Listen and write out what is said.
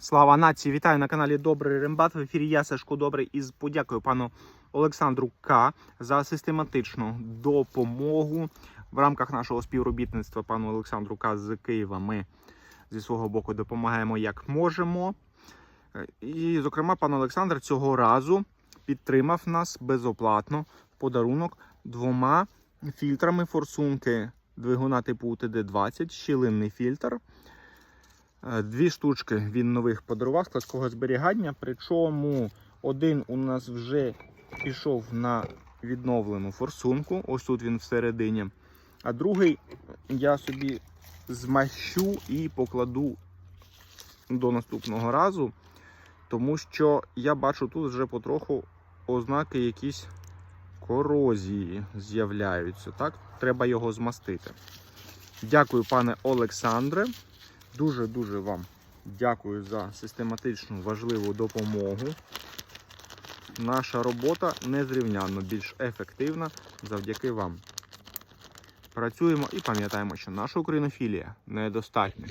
Слава нації! Вітаю на каналі Добрий Рембат. В ефірі я Сашко Добрий із подякою пану Олександру К за систематичну допомогу в рамках нашого співробітництва пану Олександру К з Києва. Ми зі свого боку допомагаємо як можемо. Е, І, зокрема, пан Олександр цього разу підтримав нас безоплатно в подарунок двома фільтрами форсунки двигуна типу УТД-20, щілинний фільтр. Е, Дві штучки він нових подарував складського зберігання. Причому один у нас вже пішов на відновлену форсунку. Ось тут він всередині. А другий я собі змащу і покладу до наступного разу. Тому що я бачу тут вже потроху ознаки якісь корозії з'являються. Так, треба його змастити. Дякую, пане Олександре. Дуже-дуже вам дякую за систематичну важливу допомогу. Наша робота незрівнянно більш ефективна завдяки вам. Працюємо і пам'ятаємо, що наша українофілія недостатня.